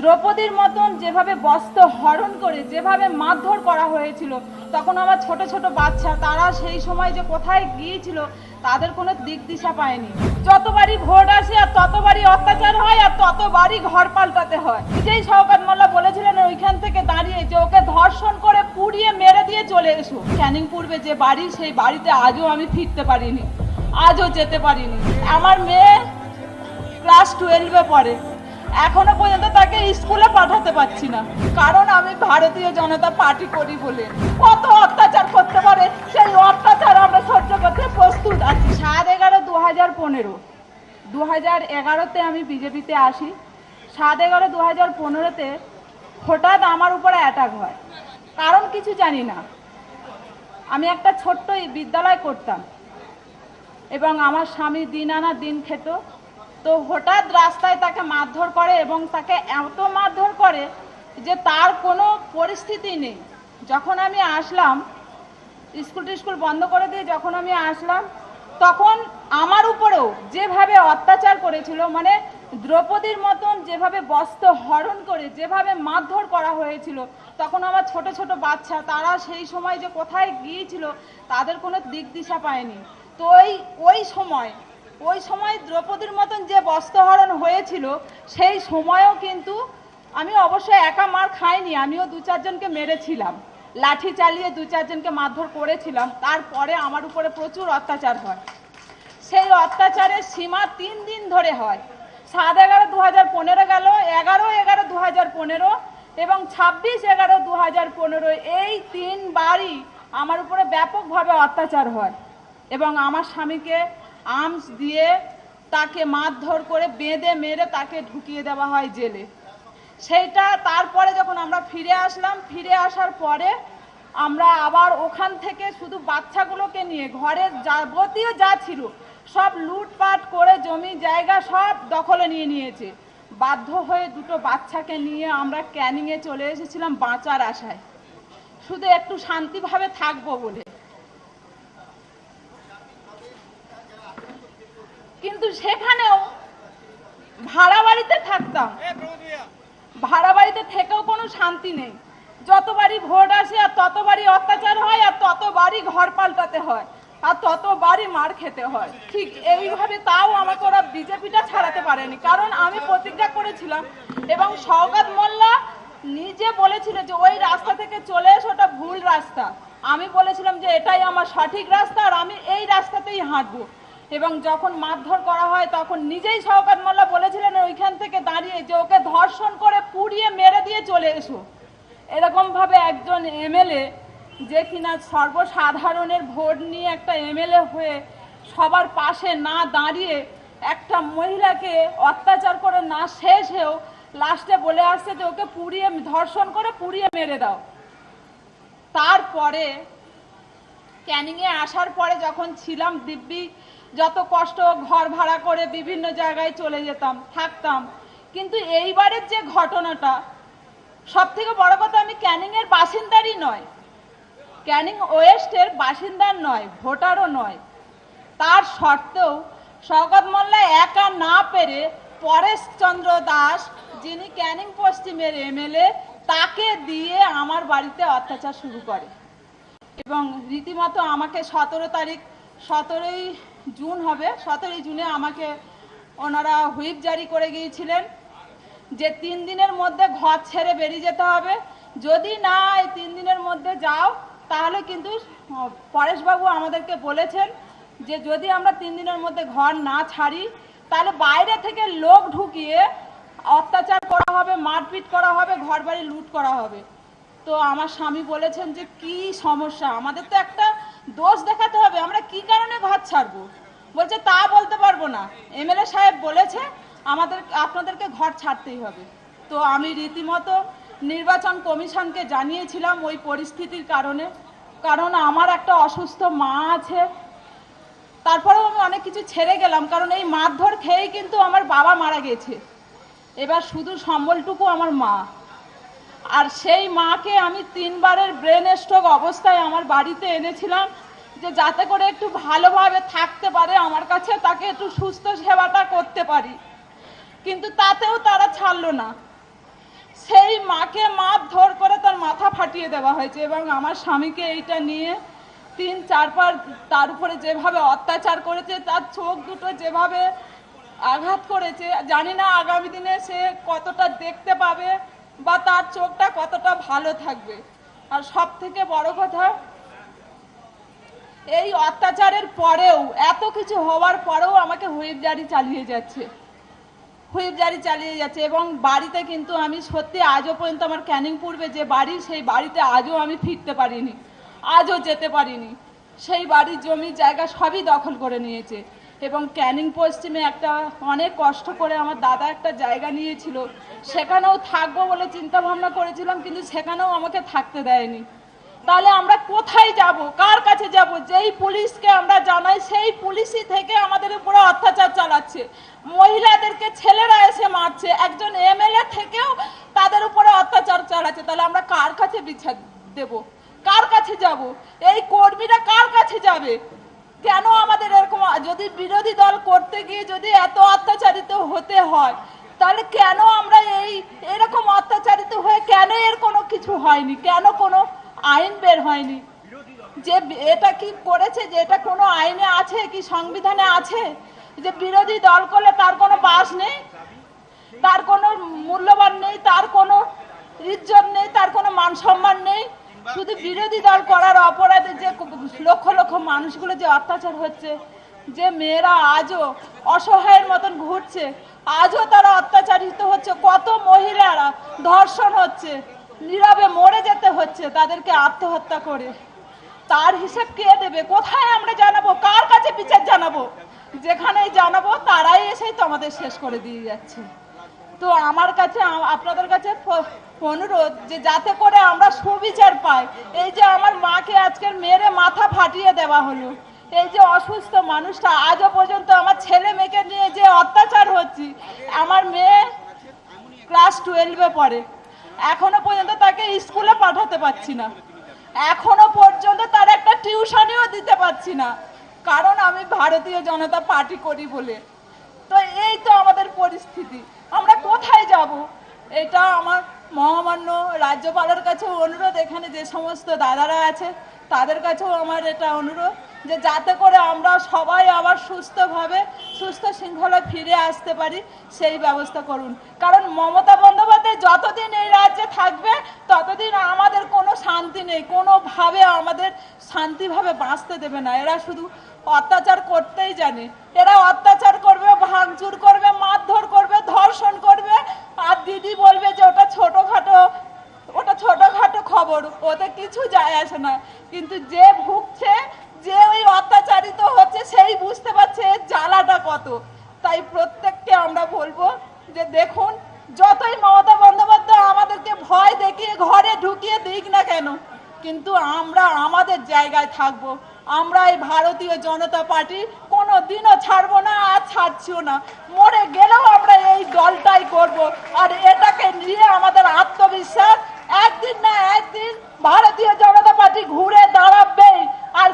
দ্রৌপদীর মতন যেভাবে বস্ত্র হরণ করে, যেভাবে মারধর করা হয়েছিল, তখন আমার ছোট ছোট বাচ্চা, তারা সেই সময় যে কোথায় গিয়েছিল, তাদের কোনো দিক দিশা পায়নি। যতবারই ভোট আসে আর ততবারই অত্যাচার হয় আর ততবারই ঘর পাল্টাতে হয়। নিজেই শওকত মোল্লা বলেছিলেন, ওইখান থেকে দাঁড়িয়ে যে ওকে ধর্ষণ করে পুড়িয়ে মেরে দিয়ে চলে এসো। ক্যানিং পূর্বে যে বাড়ি, সেই বাড়িতে আজও আমি ফিরতে পারিনি, আজও যেতে পারিনি। আমার মেয়ে ক্লাস টুয়েলভে পড়ে। এখনও পর্যন্ত তাকে স্কুলে পাঠাতে পারছি না। কারণ আমি ভারতীয় জনতা পার্টি করি বলে। কত অত্যাচার করতে পারে, সেই অত্যাচার আমরা সহ্য করতে প্রস্তুত আছি। সাত এগারো দু হাজার পনেরো। দু হাজার এগারোতে আমি বিজেপিতে আসি। সাত এগারো দু হাজার পনেরোতে হঠাৎ আমার উপরে অ্যাটাক হয়। কারণ কিছু জানি না। আমি একটা ছোট্ট বিদ্যালয় করতাম। এবং আমার স্বামী দিন আনা দিন খেত। তো হঠাৎ রাস্তায় তাকে মারধর করে এবং তাকে এত মারধর করে যে তার কোনো পরিস্থিতি নেই। যখন আমি আসলাম, স্কুল টিস্কুল বন্ধ করে দিয়ে যখন আমি আসলাম, তখন আমার উপরেও যেভাবে অত্যাচার করেছিল মানে দ্রৌপদীর মতন যেভাবে বস্ত্র হরণ করে যেভাবে মারধর করা হয়েছিল, তখন আমার ছোট ছোট বাচ্চা, তারা সেই সময় যে কোথায় গিয়েছিল, তাদের কোনো দিক দিশা পায়নি। তো ওই ওই সময় ওই সময় দ্রৌপদীর মতন যে বস্ত্রহরণ হয়েছিল, সেই সময়ও কিন্তু আমি অবশ্যই একা মার খাইনি, আমিও দু চারজনকে মেরেছিলাম। লাঠি চালিয়ে দু চারজনকে মারধর করেছিলাম, তারপরে আমার উপরে প্রচুর অত্যাচার হয়। সেই অত্যাচারের সীমা তিন দিন ধরে হয়। সাত এগারো দু হাজার পনেরো গেল, এগারো এগারো দু হাজার পনেরো এবং ছাব্বিশ এগারো দু হাজার পনেরো, এই তিনবারই আমার উপরে ব্যাপকভাবে অত্যাচার হয় এবং আমার স্বামীকে আর্মস দিয়ে তাকে মারধর করে বেঁধে মেরে তাকে ঢুকিয়ে দেওয়া হয় জেলে। সেইটা তারপরে যখন আমরা ফিরে আসলাম, ফিরে আসার পরে আমরা আবার ওখান থেকে শুধু বাচ্চাগুলোকে নিয়ে ঘরের যাবতীয় যা ছিল, সব লুটপাট করে জমি, জায়গা সব দখলে নিয়ে নিয়েছে। বাধ্য হয়ে দুটো বাচ্চাকে নিয়ে আমরা ক্যানিংয়ে চলে এসেছিলাম বাঁচার আশায়। শুধু একটু শান্তিভাবে থাকব বলে। কিন্তু সেখানেও ভাড়া বাড়িতে থাকতাম ভাড়া বাড়িতে থেকেও কোনো শান্তি নেই। যতবারই ভোট আসে আর ততবারই অত্যাচার হয় আর ততবারই ঘর পাল্টাতে হয় আর ততবারই মার খেতে হয়। ঠিক এইভাবে তাও আমাকে ওরা বিজেপিটা ছাড়াতে পারেনি। কারণ আমি প্রতিজ্ঞা করেছিলাম এবং সৌগত মোল্লা নিজে বলেছিল যে ওই রাস্তা থেকে চলে এসো ওটা ভুল রাস্তা। আমি বলেছিলাম যে এটাই আমার সঠিক রাস্তা আর আমি এই রাস্তাতেই হাঁটবো। এবং যখন মারধর করা হয়, তখন নিজেই শওকত মোল্লা বলেছিলেন, ওইখান থেকে দাঁড়িয়ে যে ওকে ধর্ষণ করে পুড়িয়ে মেরে দিয়ে চলে এসো। এরকম ভাবে একজন এমএলএ যে কিনা সর্বসাধারণের ভোট নিয়ে একটা এমএলএ হয়ে সবার পাশে না দাঁড়িয়ে একটা মহিলাকে অত্যাচার করে না শেষ হয়েও লাস্টে বলে আসছে যে, ওকে পুড়িয়ে, ধর্ষণ করে পুড়িয়ে মেরে দাও। তারপরে ক্যানিংয়ে আসার পরে যখন ছিলাম দিব্যি যত কষ্ট ঘর ভাড়া করে বিভিন্ন জায়গায় চলে যেতাম, থাকতাম। কিন্তু এইবারের যে ঘটনাটা সব থেকে বড় কথা আমি ক্যানিংয়ের বাসিন্দারই নয়। ক্যানিং ওয়েস্টের বাসিন্দার নয়, ভোটারও নয়। তার সত্ত্বেও শওকত মোল্লা একা না পেরে পরেশ চন্দ্র দাস, যিনি ক্যানিং পশ্চিমের এমএলএ তাকে দিয়ে আমার বাড়িতে অত্যাচার শুরু করে। এবং রীতিমতো আমাকে সতেরো তারিখ সতেরোই জুন হবে, সতেরোই জুনে আমাকে ওনারা হুইপ জারি করে গিয়েছিলেন যে তিন দিনের মধ্যে ঘর ছেড়ে বেরিয়ে যেতে হবে। যদি না এই তিন দিনের মধ্যে যাও, তাহলে কিন্তু পরেশবাবু আমাদেরকে বলেছেন যে যদি আমরা তিন দিনের মধ্যে ঘর না ছাড়ি, তাহলে বাইরে থেকে লোক ঢুকিয়ে অত্যাচার করা হবে, মারপিট করা হবে ঘর বাড়ি লুট করা হবে। তো আমার স্বামী বলেছেন যে কি সমস্যা? আমাদের তো একটা দোষ দেখাতে হবে, আমরা কি কারণে ঘর ছাড়বো? বলছে, তা বলতে পারব না। এমএলএ সাহেব বলেছে, আমাদের, আপনাদেরকে ঘর ছাড়তেই হবে। তো আমি রীতিমতো নির্বাচন কমিশনকে জানিয়েছিলাম ওই পরিস্থিতির কারণে। কারণ আমার একটা অসুস্থ মা আছে, তারপরেও আমি অনেক কিছু ছেড়ে গেলাম, কারণ এই মারধর খেয়েই কিন্তু আমার বাবা মারা গেছে। এবার শুধু সম্বলটুকু আমার মা। আর সেই মাকে আমি তিনবারের ব্রেন স্ট্রোক অবস্থায় আমার বাড়িতে এনেছিলাম যে যাতে করে একটু ভালোভাবে থাকতে পারে, আমার কাছে তাকে একটু সুস্থ সেবাটা করতে পারি। কিন্তু তাতেও তারা ছাড়লো না। সেই মাকে মারধর করে তার মাথা ফাটিয়ে দেওয়া হয়েছে এবং আমার স্বামীকে এইটা নিয়ে তিন চারবার তার উপরে যেভাবে অত্যাচার করেছে, তার চোখ দুটো যেভাবে আঘাত করেছে, জানি না আগামী দিনে সে কতটা দেখতে পাবে। বা তার চোখটা কতটা ভালো থাকবে। আর সব থেকে বড় কথা, এই অত্যাচারের পরেও, এত কিছু হওয়ার পরেও আমাকে হুইপ জারি চালিয়ে যাচ্ছে। হুইপ জারি চালিয়ে যাচ্ছে এবং বাড়িতে কিন্তু আমি সত্যি আজও পর্যন্ত আমার ক্যানিং পূর্বে যে বাড়ি, সেই বাড়িতে আজও আমি ফিরতে পারিনি, আজও যেতে পারিনি। সেই বাড়ির জমি জায়গা সবই দখল করে নিয়েছে। এবং ক্যানিং পশ্চিমে একটা অনেক কষ্ট করে আমার দাদা একটা জায়গা নিয়েছিল। সেখানেও থাকব বলে চিন্তা ভাবনা করেছিলাম, কিন্তু সেখানেও আমাকে থাকতে দেয়নি। তাহলে আমরা কোথায় যাব? কার কাছে যাব? যেই পুলিশকে আমরা জানাই, সেই পুলিশই থেকে আমাদের উপরে অত্যাচার চালাচ্ছে। মহিলাদেরকে ছেলেরা এসে মারছে, একজন এমএলএ থেকেও তাদের উপরে অত্যাচার চালাচ্ছে। তাহলে আমরা কার কাছে বিচার দেব? কার কাছে যাব? এই কর্মীরা কার কাছে যাবে? কেন আমাদের এরকম যদি বিরোধী দল করতে গিয়ে যদি এত অত্যাচারিত হতে হয়, তাহলে কেন আমরা এই এরকম অত্যাচারিত হয়ে কেন এর কোনো কিছু হয়নি? কেন কোনো আইন বের হয়নি? যে এটা কি করেছে, যে এটা কোনো আইনে আছে কি সংবিধানে আছে? যে বিরোধী দল করলে তার কোনো বাস নেই? তার কোনো মূল্যবান নেই, তার কোনো ইজ্জত নেই, তার কোনো মান সম্মান নেই? শুধু বিরোধী দল করার অপরাধে যে লক্ষ লক্ষ মানুষগুলো যে অত্যাচার হচ্ছে, যে মেয়েরা আজও অসহায়ের মতন ঘুরছে, আজও তারা অত্যাচারিত হচ্ছে, কত মহিলারা ধর্ষণ হচ্ছে, নীরবে মরে যেতে হচ্ছে, তাদেরকে আত্মহত্যা করে। তার হিসেব কে দেবে? কোথায় আমরা জানাব? কার কাছে বিচার জানাব? যেখানেই জানাব, তারাই এসেই তোমাদের শেষ করে দিয়ে যাচ্ছে। তো আমার কাছে, আপনাদের কাছে অনুরোধ যে যাতে করে আমরা সুবিচার পাই। এই যে আমার মাকে আজকের মেরে মাথা ফাটিয়ে দেওয়া হলো। এই যে অসুস্থ মানুষটা, আজও পর্যন্ত আমার ছেলে মেয়েকে নিয়ে যে অত্যাচার হচ্ছে, আমার মেয়ে ক্লাস টুয়েলভে পড়ে। এখনও পর্যন্ত তাকে স্কুলে পাঠাতে পারছি না। এখনও পর্যন্ত তার একটা টিউশনিও দিতে পারছি না। কারণ আমি ভারতীয় জনতা পার্টি করি বলে। তো এই তো আমাদের পরিস্থিতি। আমরা কোথায় যাব? এটা আমার মহামান্য রাজ্যপালের কাছে অনুরোধ। এখানে যে সমস্ত দাদারা আছে, তাদের কাছেও আমার এটা অনুরোধ যে যাতে করে আমরা সবাই আবার সুস্থভাবে, সুস্থ শৃঙ্খলা ফিরে আসতে পারি, সেই ব্যবস্থা করুন। কারণ মমতা বন্দ্যোপাধ্যায় যতদিন এই রাজ্যে থাকবে, ততদিন আমাদের কোনো শান্তি নেই। কোনোভাবে আমাদের শান্তিভাবে বাঁচতে দেবে না। এরা শুধু অত্যাচার করতেই জানে। এরা অত্যাচার করবে, ভাঙচুর করবে মারধর করবে, ধর্ষণ করবে। আর দিদি বলবে যে, ওটা ছোটখাটো ওটা ছোটখাটো খবর, ওতে কিছু যায় আসে না। কিন্তু যে ভুগছে, যে ওই অত্যাচারিত হচ্ছে, সেই বুঝতে পারছে জ্বালাটা কত। তাই প্রত্যেককে আমরা বলব যে, দেখুন, যতই মমতা বন্দ্যোপাধ্যায় আমাদেরকে ভয় দেখিয়ে ঘরে ঢুকিয়ে দিক না কেন, কিন্তু আমরা আমাদের জায়গায় থাকব। আমরা এই ভারতীয় জনতা পার্টি কোনো দিনও ছাড়বো না, আর ছাড়ছিও না। মরে গেলেও আমরা এই দলটাই করব। আর এটাকে নিয়ে আমাদের আত্মবিশ্বাস একদিন না একদিন ভারতীয় জনতা পার্টি ঘুরে দাঁড়াবেই। আর